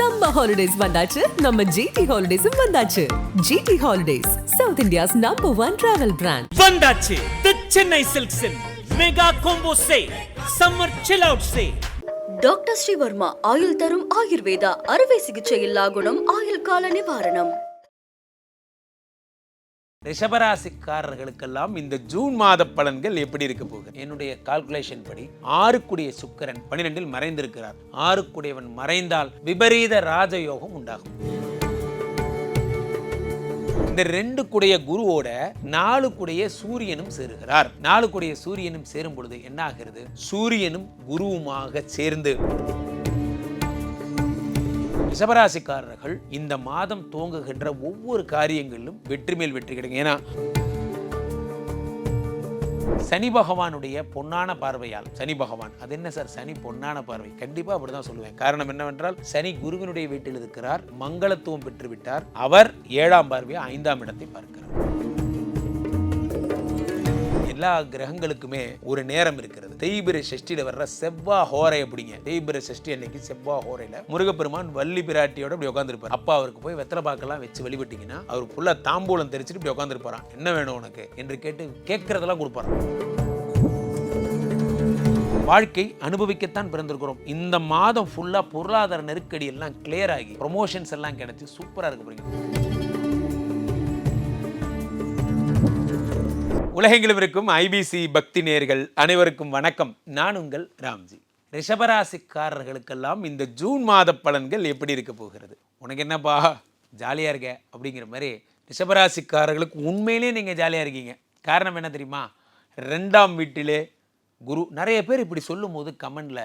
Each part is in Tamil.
சம்மர் ஹாலிடேஸ் வந்தாச்சு. நம்ம ஜிடி ஹாலிடேஸும் வந்தாச்சு. GT holidays South India's number one travel brand வந்தாச்சு. The Chennai சில்க்ஸின் mega combo say summer chill out say doctor Srivarma ஆயுள் தரும் ஆயுர்வேதா அறுவை சிகிச்சை இல்லா குணம் ஆயுள் கால நிவாரணம் ரிஷபராசிக்காரர்களுக்கெல்லாம் இந்த ஜூன் மாத பலன்கள் எப்படி இருக்க போகுது? என்னுடைய கால்குலேஷன் படி ஆறுக்குடைய சுக்கரன் பன்னிரெண்டில் மறைந்திருக்கிறார். ஆறுக்குடையவன் மறைந்தால் விபரீத ராஜயோகம் உண்டாகும். இந்த ரெண்டு குடைய குருவோட நாலு குடைய சூரியனும் சேருகிறார். நாலு குடைய சூரியனும் சேரும் பொழுது என்ன ஆகிறது சூரியனும் குருவுமாக சேர்ந்து ரிஷபராசிக்காரர்கள் இந்த மாதம் துவங்குகின்ற ஒவ்வொரு காரியங்களிலும் வெற்றி மேல் வெற்றி கிடைக்கும். ஏன்னா சனி பகவானுடைய பொன்னான பார்வையால் சனி பகவான் அது என்ன சார்? சனி பொன்னான பார்வை. கண்டிப்பா அப்படிதான் சொல்லுவேன். காரணம் என்னவென்றால் சனி குருவினுடைய வீட்டில் இருக்கிறார் மங்களத்துவம் பெற்றுவிட்டார். அவர் ஏழாம் பார்வையை ஐந்தாம் இடத்தை பார்க்கிறார். எல்லா கிரகங்களுக்குமே ஒரு நேரம் இருக்கிறது. தெய்பிர சஷ்டியில வர்ற செவ்வா ஹோரை அப்படிங்க தெய்பிர சஷ்டி அன்னைக்கு செவ்வா ஹோரையில முருகப்பெருமான் வள்ளி பிராட்டியோட இப்படி உட்காந்துருப்பார் அப்பா அவருக்கு போய் வெத்தலை பாக்கெல்லாம் வச்சு வழிபட்டீங்கன்னா அவர் ஃபுல்லா தாம்பூலம் தெரிச்சுட்டு இப்படி உட்காந்துருப்பாராம் என்ன வேணும் உனக்கு? என்று கேட்டு கேட்கறதெல்லாம் கொடுப்பாராம். வாழ்க்கை அனுபவிக்கத்தான் பிறந்திருக்கிறோம். இந்த மாதம் ஃபுல்லா பொருளாதார நெருக்கடி எல்லாம் கிளியர் ஆகி ப்ரொமோஷன்ஸ் எல்லாம் கிடைச்சி சூப்பரா இருக்க உலகெங்கிலும் இருக்கும் ஐபிசி பக்தி நேர்கள் அனைவருக்கும் வணக்கம். நான் உங்கள் ராம்ஜி. ரிஷபராசிக்காரர்களுக்கெல்லாம் இந்த ஜூன் மாத பலன்கள் எப்படி இருக்க போகிறது? உனக்கு என்னப்பா? ஜாலியாக இருக்க? அப்படிங்கிற மாதிரி ரிஷபராசிக்காரர்களுக்கு உண்மையிலேயே நீங்கள் ஜாலியாக இருக்கீங்க. காரணம் என்ன தெரியுமா? ரெண்டாம் வீட்டிலே குரு நிறைய பேர் இப்படி சொல்லும்போது கமெண்டில்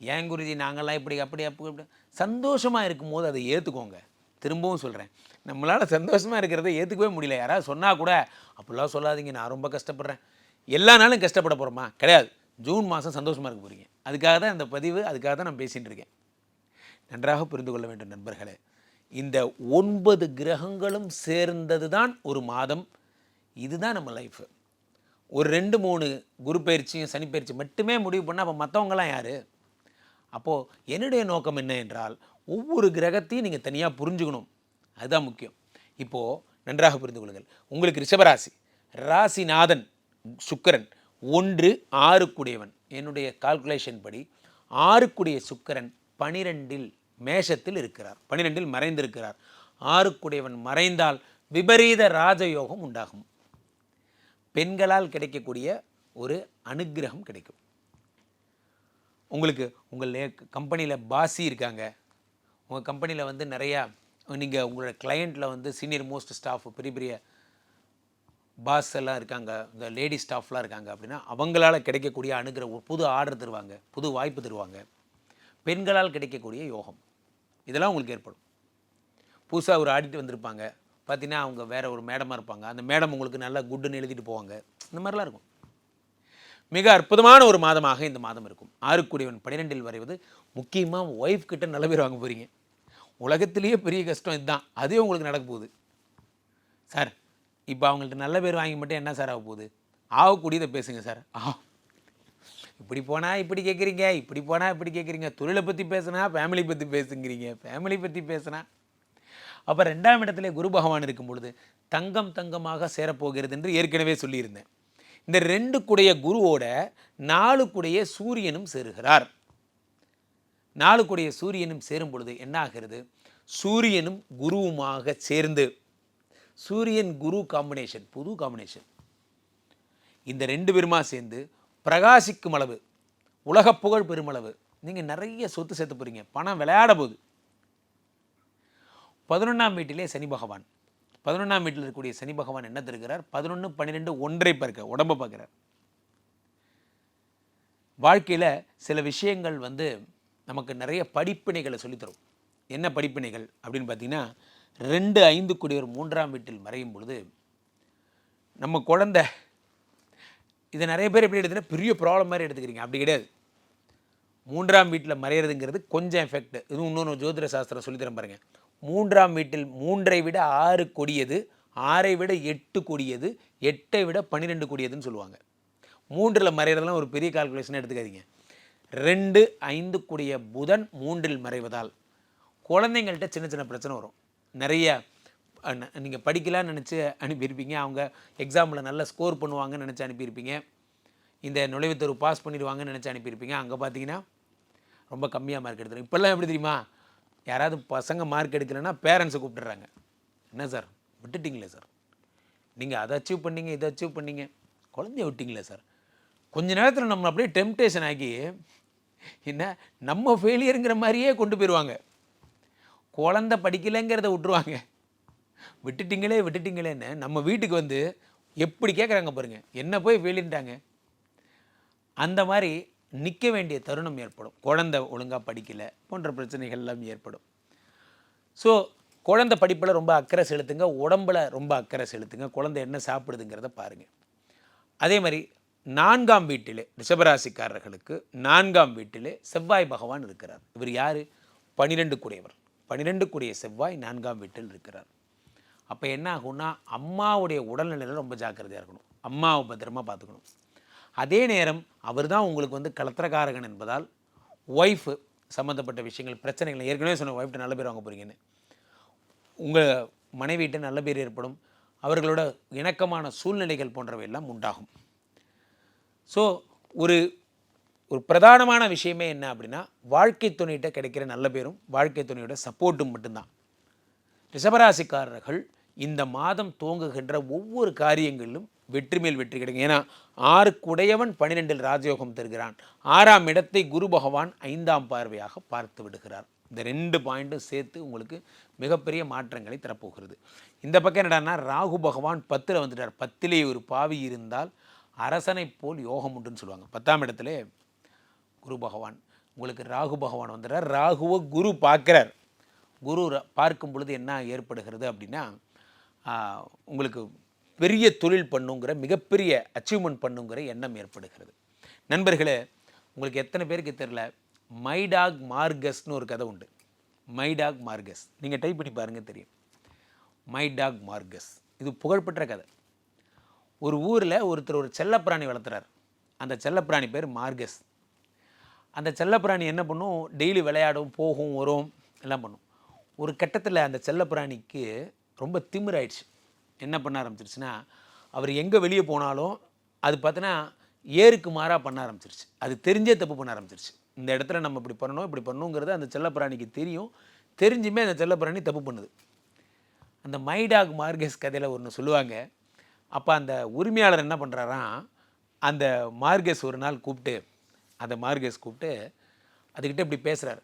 ஏன் குருஜி நாங்கள்லாம் இப்படி அப்படி அப்படி சந்தோஷமாக இருக்கும்போது அதை ஏற்றுக்கோங்க திரும்பவும் சொல்கிறேன் நம்மளால் சந்தோஷமாக இருக்கிறத ஏற்றுக்கவே முடியல. யாராவது சொன்னால் கூட அப்படிலாம் சொல்லாதீங்க. நான் ரொம்ப கஷ்டப்படுறேன். எல்லா நாளும் கஷ்டப்பட போகிறோமா கிடையாது. ஜூன் மாதம் சந்தோஷமாக இருக்க போகிறீங்க அதுக்காக தான் இந்த பதிவு அதுக்காக தான் நான் பேசிகிட்டு இருக்கேன். நன்றாக புரிந்து கொள்ள வேண்டும் நண்பர்களே. இந்த ஒன்பது கிரகங்களும் சேர்ந்தது தான் ஒரு மாதம். இதுதான் நம்ம லைஃபு ஒரு ரெண்டு மூணு குரு பயிற்சியும் சனி பயிற்சி மட்டுமே முடிவு பண்ணால் அப்போ மற்றவங்களாம் யார்? அப்போது என்னுடைய நோக்கம் என்ன என்றால் ஒவ்வொரு கிரகத்தையும் நீங்கள் தனியாக புரிஞ்சுக்கணும். அதுதான் முக்கியம். இப்போது நன்றாக புரிந்து கொள்ளுங்கள். உங்களுக்கு ரிஷபராசி. ராசிநாதன் சுக்கிரன். ஒன்று ஆறுக்குடையவன். என்னுடைய கால்குலேஷன் படி ஆறுக்குடைய சுக்கிரன் பனிரெண்டில் மேஷத்தில் இருக்கிறார். பனிரெண்டில் மறைந்திருக்கிறார். ஆறுக்குடையவன் மறைந்தால் விபரீத ராஜயோகம் உண்டாகும். பெண்களால் கிடைக்கக்கூடிய ஒரு அனுக்கிரகம் கிடைக்கும். உங்களுக்கு உங்கள் கம்பெனியில் பாசி இருக்காங்க. உங்கள் கம்பெனியில் வந்து நிறையா நீங்கள் உங்களோட கிளையண்ட்டில் வந்து சீனியர் மோஸ்ட் ஸ்டாஃப் பெரிய பெரிய பாஸ் எல்லாம் இருக்காங்க இந்த லேடி ஸ்டாஃப்லாம் இருக்காங்க அப்படின்னா அவங்களால் கிடைக்கக்கூடிய அணுகிற ஒரு புது ஆர்டர் தருவாங்க புது வாய்ப்பு தருவாங்க. பெண்களால் கிடைக்கக்கூடிய யோகம். இதெல்லாம் உங்களுக்கு ஏற்படும். புதுசாக ஒரு ஆடிட்டு வந்திருப்பாங்க. பார்த்தீங்கன்னா அவங்க வேறு ஒரு மேடமாக இருப்பாங்க. அந்த மேடம் உங்களுக்கு நல்லா குட்டுன்னு எழுதிட்டு போவாங்க. இந்த மாதிரிலாம் இருக்கும். மிக அற்புதமான ஒரு மாதமாக இந்த மாதம் இருக்கும். ஆறுக்குடியவன் பன்னிரெண்டில் வரைவது முக்கியமாக ஒய்ஃப் கிட்ட நல்ல பேர் வாங்க போகிறீங்க உலகத்திலேயே பெரிய கஷ்டம் இதுதான். அதே உங்களுக்கு நடக்க போகுது. சார் இப்போ அவங்கள்ட்ட நல்ல பேர் வாங்கி மட்டும் என்ன சார் ஆக போகுது? ஆகக்கூடியதை பேசுங்க சார். ஆ. இப்படி போனால் இப்படி கேட்குறீங்க இப்படி போனால் இப்படி கேட்குறீங்க தொழிலை பற்றி பேசுனா ஃபேமிலி பற்றி பேசுங்கிறீங்க. ஃபேமிலி பற்றி பேசுனா. அப்போ ரெண்டாம் இடத்துல குரு பகவான் இருக்கும் பொழுது தங்கம் தங்கமாக சேரப்போகிறது என்று ஏற்கனவே சொல்லியிருந்தேன். இந்த ரெண்டு குடைய குருவோட நாலு குடைய சூரியனும் சேருகிறார். நாளுக்குடைய சூரியனும் சேரும் பொழுது என்ன ஆகிறது சூரியனும் குருவுமாக சேர்ந்து. சூரியன் குரு காம்பினேஷன் புது காம்பினேஷன் இந்த ரெண்டு பேருமா சேர்ந்து பிரகாசிக்கும் அளவு உலக புகழ் பெருமளவு நீங்கள் நிறைய சொத்து சேர்த்து போகிறீங்க பணம் விளையாட போகுது. பதினொன்றாம் வீட்டிலே சனி பகவான். பதினொன்றாம் வீட்டில் இருக்கக்கூடிய சனி பகவான் என்ன தருகிறார்? பதினொன்று பன்னிரெண்டு ஒன்றை பார்க்க உடம்பை பார்க்குறார். வாழ்க்கையில் சில விஷயங்கள் வந்து நமக்கு நிறைய படிப்பினைகளை சொல்லித்தரும். என்ன படிப்பினைகள் அப்படின்னு பார்த்தீங்கன்னா ரெண்டு ஐந்து குடியவர் மூன்றாம் வீட்டில் மறையும் பொழுது நம்ம குழந்த இதை நிறைய பேர் எப்படி எடுத்துன்னா பெரிய ப்ராப்ளம் மாதிரி எடுத்துக்கிறீங்க. அப்படி கிடையாது. மூன்றாம் வீட்டில் மறையிறதுங்கிறது கொஞ்சம் எஃபெக்ட் இது இன்னொன்று ஜோதிட சாஸ்திரம் சொல்லித்தரேன் பாருங்கள் மூன்றாம் வீட்டில் மூன்றை விட ஆறு கொடியது ஆறை விட எட்டு கொடியது எட்டை விட பன்னிரெண்டு கொடியதுன்னு சொல்லுவாங்க. மூன்றில் மறையிறதுலாம் ஒரு பெரிய கால்குலேஷனாக எடுத்துக்காதீங்க. ரெண்டு ஐந்து கூடிய புதன் மூன்றில் மறைவதால் குழந்தைங்கள்ட்ட சின்ன சின்ன பிரச்சனை வரும். நிறைய நீங்கள் படிக்கலான்னு நினச்சி அனுப்பியிருப்பீங்க. அவங்க எக்ஸாமில் நல்ல ஸ்கோர் பண்ணுவாங்கன்னு நினச்சி அனுப்பியிருப்பீங்க. இந்த நுழைவுத்தேர்வு பாஸ் பண்ணிடுவாங்கன்னு நினச்சி அனுப்பியிருப்பீங்க. அங்கே பார்த்தீங்கன்னா ரொம்ப கம்மியாக மார்க் எடுத்துரும் இப்போல்லாம் எப்படி தெரியுமா? யாராவது பசங்க மார்க் எடுக்கலைன்னா பேரண்ட்ஸை கூப்பிட்டுறாங்க. என்ன சார்? விட்டுட்டிங்களே சார். நீங்கள் அதை அச்சீவ் பண்ணீங்க இதை அச்சீவ் பண்ணீங்க. குழந்தைய விட்டிங்களே சார். கொஞ்ச நேரத்தில் நம்ம அப்படியே டெம்டேஷன் ஆகி என்ன? நம்ம ஃபெயிலியருங்கிற மாதிரியே கொண்டு போயிடுவாங்க குழந்த படிக்கலைங்கிறத விட்டுருவாங்க. விட்டுட்டிங்களே விட்டுட்டீங்களேன்னு நம்ம வீட்டுக்கு வந்து எப்படி கேட்குறாங்க பாருங்க. என்ன போய் ஃபெயிலின்ட்டாங்க அந்த மாதிரி நிற்க வேண்டிய தருணம் ஏற்படும். குழந்த ஒழுங்காக படிக்கலை போன்ற பிரச்சனைகள் எல்லாம் ஏற்படும். ஸோ குழந்தை படிப்பில் ரொம்ப அக்கறை செலுத்துங்க உடம்புல ரொம்ப அக்கறை செலுத்துங்க குழந்தை என்ன சாப்பிடுதுங்கிறத பாருங்கள் அதே மாதிரி நான்காம் வீட்டிலே ரிஷபராசிக்காரர்களுக்கு நான்காம் வீட்டிலே செவ்வாய் பகவான் இருக்கிறார். இவர் யார்? பனிரெண்டு கூடியவர். பனிரெண்டு கூடிய செவ்வாய் நான்காம் வீட்டில் இருக்கிறார். அப்போ என்ன ஆகும்னா அம்மாவுடைய உடல்நிலையில் ரொம்ப ஜாக்கிரதையாக இருக்கணும். அம்மாவை பத்திரமா பார்த்துக்கணும். அதே நேரம் அவர் தான் உங்களுக்கு வந்து கலத்திரக்காரகன் என்பதால் ஒய்ஃபு சம்மந்தப்பட்ட விஷயங்கள் பிரச்சனைகள் ஏற்கனவே சொன்ன ஒய்ஃப்ட்டு நல்ல பேர் வாங்க போகிறீங்கன்னு உங்கள் மனைவிட்ட நல்ல பேர் ஏற்படும். அவர்களோட இணக்கமான சூழ்நிலைகள் போன்றவை எல்லாம் உண்டாகும். ஸோ ஒரு ஒரு பிரதானமான விஷயமே என்ன அப்படின்னா வாழ்க்கை துணையிட்ட கிடைக்கிற நல்ல பேரும் வாழ்க்கை துணையோட சப்போர்ட்டும் மட்டும்தான். ரிஷபராசிக்காரர்கள் இந்த மாதம் துவங்குகின்ற ஒவ்வொரு காரியங்களிலும் வெற்றி மேல் வெற்றி கிடைக்கும். ஏன்னா ஆறுக்குடையவன் பனிரெண்டில் ராஜயோகம் தருகிறான். ஆறாம் இடத்தை குரு பகவான் ஐந்தாம் பார்வையாக பார்த்து விடுகிறார். இந்த ரெண்டு பாயிண்ட்டும் சேர்த்து உங்களுக்கு மிகப்பெரிய மாற்றங்களை தரப்போகிறது. இந்த பக்கம் என்னடான்னா ராகு பகவான் பத்தில் வந்துட்டார். பத்திலே ஒரு பாவி இருந்தால் அரசனைப் போல் யோகம் உண்டுன்னு சொல்லுவாங்க. பத்தாம் இடத்துல குரு பகவான் உங்களுக்கு ராகு பகவான் வந்துடுறார். ராகுவை குரு பார்க்குறார். குரு பார்க்கும் பொழுது என்ன ஏற்படுகிறது அப்படின்னா உங்களுக்கு பெரிய தொழில் பண்ணுங்கிற மிகப்பெரிய அச்சீவ்மெண்ட் பண்ணுங்கிற எண்ணம் ஏற்படுகிறது. நண்பர்களே உங்களுக்கு எத்தனை பேருக்கு தெரில மைடாக் மார்கஸ்னு ஒரு கதை உண்டு. மைடாக் மார்கஸ். நீங்கள் டைப் பண்ணி பாருங்கள் தெரியும். My dog Marcus. இது புகழ்பெற்ற கதை. ஒரு ஊரில் ஒருத்தர் ஒரு செல்லப்பிராணி வளர்த்துறார். அந்த செல்லப்பிராணி பேர் மார்கஸ். அந்த செல்லப்பிராணி என்ன பண்ணும்? டெய்லி விளையாடும் போகும் வரும் எல்லாம் பண்ணும். ஒரு கட்டத்தில் அந்த செல்லப்பிராணிக்கு ரொம்ப திமிராயிடுச்சு. என்ன பண்ண ஆரம்பிச்சிருச்சுன்னா அவர் எங்கே வெளியே போனாலும் அது பார்த்தோன்னா ஏருக்கு மாறாக பண்ண ஆரம்பிச்சிருச்சு. அது தெரிஞ்சே தப்பு பண்ண ஆரம்பிச்சிருச்சு. இந்த இடத்துல நம்ம இப்படி பண்ணணும் இப்படி பண்ணணுங்கிறது அந்த செல்லப்பிராணிக்கு தெரியும். தெரிஞ்சுமே அந்த செல்லப்பிராணி தப்பு பண்ணுது. அந்த மைடாக் மார்கஸ் கதையில் ஒன்று சொல்லுவாங்க. அப்போ அந்த உரிமையாளர் என்ன பண்ணுறாராம் அந்த மார்கஸ் ஒரு நாள் கூப்பிட்டு அந்த மார்கஸ் கூப்பிட்டு அதுக்கிட்ட இப்படி பேசுகிறார்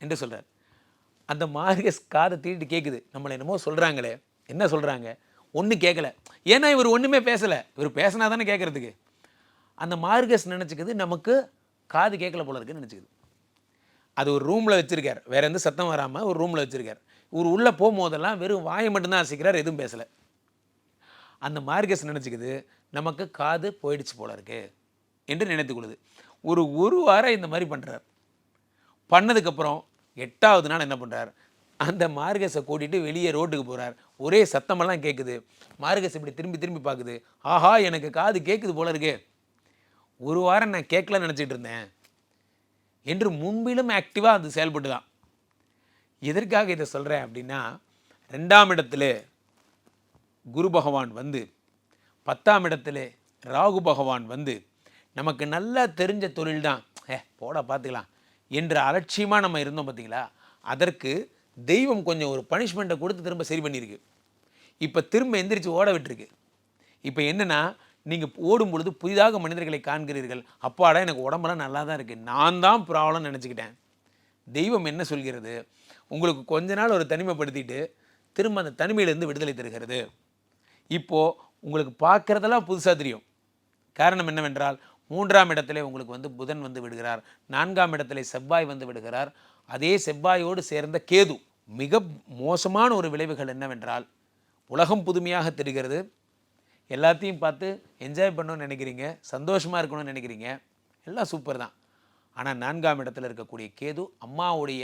என்று சொல்கிறார் அந்த மார்கஸ் காதை தீட்டு கேட்குது நம்மளை என்னமோ சொல்கிறாங்களே என்ன சொல்கிறாங்க ஒன்றும் கேட்கல ஏன்னா இவர் ஒன்றுமே பேசலை. இவர் பேசினா தானே கேட்குறதுக்கு அந்த மார்கஸ் நினச்சிக்குது? நமக்கு காது கேட்கல போல இருக்குன்னு நினச்சிக்குது. அது ஒரு ரூமில் வச்சுருக்கார். வேறு எந்த சத்தம் வராமல் ஒரு ரூமில் வச்சுருக்கார். இவர் உள்ளே போகும்போதெல்லாம் வெறும் வாயை மட்டும்தான் அசைக்கிறார் எதுவும் பேசலை. அந்த மார்கஸ் நினச்சிக்குது? நமக்கு காது போயிடுச்சு போல இருக்கு என்று நினைத்துக்கொள்ளுது ஒரு ஒரு வாரம் இந்த மாதிரி பண்ணுறார் பண்ணதுக்கப்புறம் எட்டாவது நாள் என்ன பண்ணுறார் அந்த மார்கஸை கூட்டிகிட்டு வெளியே ரோட்டுக்கு போகிறார் ஒரே சத்தமெல்லாம் கேட்குது மார்கஸ் இப்படி திரும்பி திரும்பி பார்க்குது ஆஹா எனக்கு காது கேட்குது போல இருக்கே. ஒரு வாரம் நான் கேட்கலன்னு நினச்சிட்டு இருந்தேன். என்று முன்பிலும் ஆக்டிவாக அது செயல்பட்டு தான் எதற்காக இதை சொல்கிறேன் அப்படின்னா ரெண்டாம் இடத்துல குரு பகவான் வந்து பத்தாம் இடத்துல ராகு பகவான் வந்து நமக்கு நல்லா தெரிஞ்ச தொழில் தான். ஏ போட பார்த்துக்கலாம். என்ற அலட்சியமாக நம்ம இருந்தோம் பார்த்தீங்களா? அதற்கு தெய்வம் கொஞ்சம் ஒரு பனிஷ்மெண்ட்டை கொடுத்து திரும்ப சரி பண்ணியிருக்கு. இப்போ திரும்ப எந்திரிச்சு ஓட விட்டுருக்கு. இப்போ என்னென்னா நீங்கள் ஓடும் பொழுது புதிதாக மனிதர்களை காண்கிறீர்கள். அப்பாடா எனக்கு உடம்பெல்லாம் நல்லா தான் இருக்குது நான் தான் ப்ராப்ளம்னு நினச்சிக்கிட்டேன். தெய்வம் என்ன சொல்கிறது? உங்களுக்கு கொஞ்ச நாள் ஒரு தனிமைப்படுத்திட்டு திரும்ப அந்த தனிமையிலேருந்து விடுதலை தருகிறது. இப்போது உங்களுக்கு பார்க்குறதெல்லாம் புதுசாக தெரியும். காரணம் என்னவென்றால் மூன்றாம் இடத்திலே உங்களுக்கு வந்து புதன் வந்து விடுகிறார். நான்காம் இடத்திலே செவ்வாய் வந்து விடுகிறார். அதே செவ்வாயோடு சேர்ந்த கேது. மிக மோசமான ஒரு விளைவுகள் என்னவென்றால் உலகம் புதுமையாக தெரிகிறது. எல்லாத்தையும் பார்த்து என்ஜாய் பண்ணணும்னு நினைக்கிறீங்க சந்தோஷமாக இருக்கணும்னு நினைக்கிறீங்க எல்லாம் சூப்பர் தான். ஆனால் நான்காம் இடத்துல இருக்கக்கூடிய கேது அம்மாவுடைய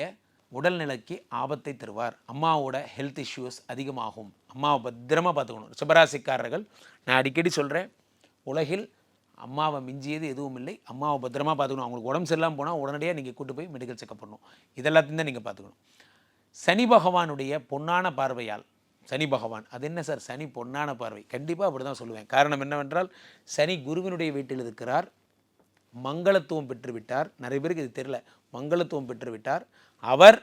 உடல்நிலைக்கு ஆபத்தை தருவார். அம்மாவோட ஹெல்த் இஷ்யூஸ் அதிகமாகும். அம்மாவை பத்திரமா பார்த்துக்கணும். ரிஷபராசிக்காரர்கள் நான் அடிக்கடி சொல்கிறேன் உலகில் அம்மாவை மிஞ்சியது எதுவும் இல்லை. அம்மாவை பத்திரமா பார்த்துக்கணும். அவங்களுக்கு உடம்பு சரியில்லாமல் போனால் உடனடியாக நீங்கள் கூட்டு போய் மெடிக்கல் செக்அப் பண்ணணும். இதெல்லாத்தையும் தான் நீங்கள் பார்த்துக்கணும். சனி பகவானுடைய பொன்னான பார்வையால் சனி பகவான் அது என்ன சார்? சனி பொன்னான பார்வை. கண்டிப்பாக அப்படி தான் சொல்லுவேன். காரணம் என்னவென்றால் சனி குருவினுடைய வீட்டில் இருக்கிறார். மங்களத்துவம் பெற்றுவிட்டார். நிறைய பேருக்கு இது தெரியல. மங்களத்துவம் பெற்றுவிட்டார். அவர்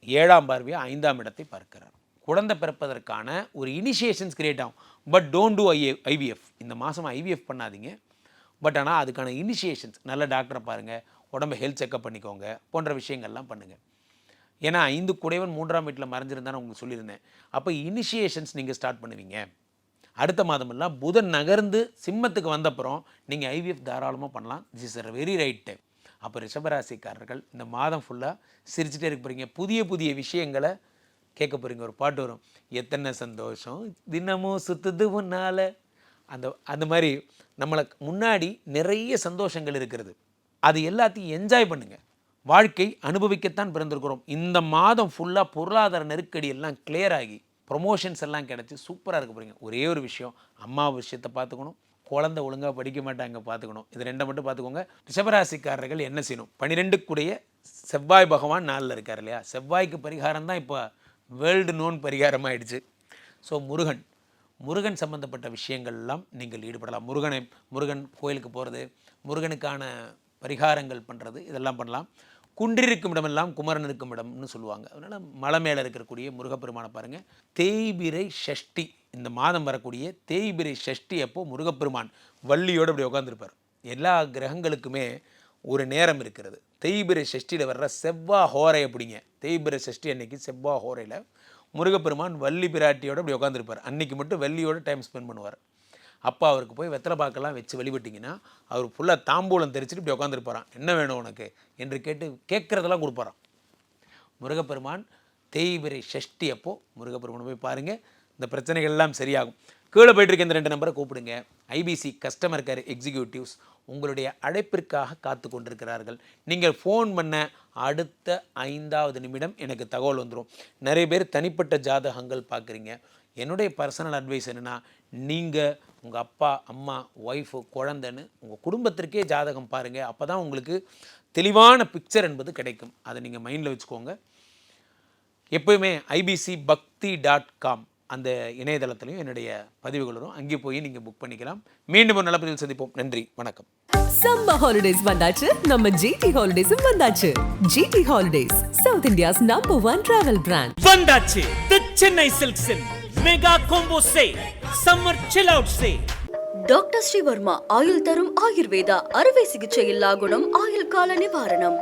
ஏழாம் பார்வையை ஐந்தாம் இடத்தை பார்க்கிறார். குழந்தை பிறப்பதற்கான ஒரு இனிஷியேஷன்ஸ் கிரியேட் ஆகும். But don't do IA IVF இந்த மாதம் ஐவிஎஃப் பண்ணாதீங்க. பட் ஆனால் அதுக்கான இனிஷியேஷன்ஸ் நல்ல டாக்டரை பாருங்கள் உடம்பு ஹெல்த் செக்கப் பண்ணிக்கோங்க. போன்ற விஷயங்கள்லாம் பண்ணுங்கள் ஏன்னா ஐந்து குடைவன் மூன்றாம் வீட்டில் மறைஞ்சிருந்தான்னு உங்களுக்கு சொல்லியிருந்தேன். அப்போ இனிஷியேஷன்ஸ் நீங்கள் ஸ்டார்ட் பண்ணுவீங்க. அடுத்த மாதமெல்லாம் புதன் நகர்ந்து சிம்மத்துக்கு வந்தப்புறம் நீங்கள் ஐவிஎஃப் தாராளமாக பண்ணலாம். This is a very right time அப்போ ரிஷபராசிக்காரர்கள் இந்த மாதம் ஃபுல்லாக சிரிச்சுட்டே இருக்க போகிறீங்க புதிய புதிய விஷயங்களை கேட்க போகிறீங்க ஒரு பாட்டு வரும். எத்தனை சந்தோஷம் தினமும் சுத்துது உன்னால். அந்த அந்த மாதிரி நம்மளுக்கு முன்னாடி நிறைய சந்தோஷங்கள் இருக்கிறது. அது எல்லாத்தையும் என்ஜாய் பண்ணுங்கள் வாழ்க்கை அனுபவிக்கத்தான் பிறந்திருக்கிறோம். இந்த மாதம் ஃபுல்லாக பொருளாதார நெருக்கடி எல்லாம் கிளியர் ஆகி ப்ரொமோஷன்ஸ் எல்லாம் கிடச்சி சூப்பராக இருக்க போகிறீங்க ஒரே ஒரு விஷயம் அம்மா விஷயத்தை பார்த்துக்கணும் குழந்தை ஒழுங்காக படிக்க மாட்டாங்க பார்த்துக்கணும். இது ரெண்டை மட்டும் பார்த்துக்கோங்க. ரிஷபராசிக்காரர்கள் என்ன செய்யணும்? பன்னிரெண்டுக்குடைய செவ்வாய் பகவான் நாளில் இருக்கார் இல்லையா? செவ்வாய்க்கு பரிகாரம் தான் இப்போ வேர்ல்டு நோன் பரிகாரம் ஆயிடுச்சு. ஸோ முருகன் முருகன் சம்மந்தப்பட்ட விஷயங்கள்லாம் நீங்கள் ஈடுபடலாம். முருகனை முருகன் கோயிலுக்கு போகிறது முருகனுக்கான பரிகாரங்கள் பண்ணுறது இதெல்லாம் பண்ணலாம். குன்றிருக்கும் இடமெல்லாம் குமரன் இருக்கும் இடம்னு சொல்லுவாங்க. அதனால் மலை மேலே இருக்கக்கூடிய முருகப்பெருமானை பாருங்கள் தேய்பிரை ஷஷ்டி இந்த மாதம் வரக்கூடிய தேய்பிரை ஷஷ்டி அப்போது முருகப்பெருமான் வள்ளியோடு அப்படி உட்காந்துருப்பார் எல்லா கிரகங்களுக்குமே ஒரு நேரம் இருக்கிறது. தேய்பிரை ஷஷ்டியில் வர்ற செவ்வா ஹோரை அப்படிங்க. தேய்பிரை ஷஷ்டி அன்னைக்கு செவ்வா ஹோரையில் முருகப்பெருமான் வள்ளி பிராட்டியோட அப்படி உட்காந்துருப்பார் அன்றைக்கி மட்டும் வள்ளியோட டைம் ஸ்பெண்ட் பண்ணுவார். அப்பா அவருக்கு போய் வெத்தலை பாக்கெல்லாம் வச்சு வழிபட்டிங்கன்னா அவர் ஃபுல்லாக தாம்பூலம் தெரிச்சுட்டு இப்படி உட்காந்துருப்பாராம் என்ன வேணும் உனக்கு? என்று கேட்டு கேட்குறதெல்லாம் கொடுப்பாராம். முருகப்பெருமான் தேய்பிரை ஷஷ்டி அப்போது முருகப்பெருமானை போய் பாருங்கள் இந்த பிரச்சனைகள் எல்லாம் சரியாகும். கீழே போயிட்டுருக்க இந்த ரெண்டு நம்பரை கூப்பிடுங்க. ஐபிசி கஸ்டமர் கேர் எக்ஸிக்யூட்டிவ்ஸ் உங்களுடைய அழைப்பிற்காக காத்து கொண்டிருக்கிறார்கள். நீங்கள் ஃபோன் பண்ண அடுத்த ஐந்தாவது நிமிடம் எனக்கு தகவல் வந்துடும் நிறைய பேர் தனிப்பட்ட ஜாதகங்கள் பார்க்குறீங்க. என்னுடைய பர்சனல் அட்வைஸ் என்னென்னா நீங்கள் உங்கள் அப்பா அம்மா ஒய்ஃபு குழந்தைன்னு உங்கள் குடும்பத்திற்கே ஜாதகம் பாருங்கள் அப்போ தான் உங்களுக்கு தெளிவான பிக்சர் என்பது கிடைக்கும். அதை நீங்கள் மைண்டில் வச்சுக்கோங்க. எப்போயுமே ஐபிசி பக்தி டாட் காம் அந்த இணையதளத்துலையும் என்னுடைய பதிவுகள் வரும். அங்கே போய் நீங்கள் புக் பண்ணிக்கலாம். மீண்டும் ஒரு நல்ல சந்திப்போம். நன்றி. வணக்கம். சம்மர் ஹாலிடேஸ் வந்தாச்சு. நம்ம ஜிடி ஹாலிடேஸும் வந்தாச்சு. GT holidays South India's number one travel brand வந்தாச்சு. The Chennai சில்க்ஸின் mega combo say summer chill out say doctor Srivarma ஆயுள் தரும் ஆயுர்வேதா அறுவை சிகிச்சை இல்லா குணம் ஆயுள் கால நிவாரணம்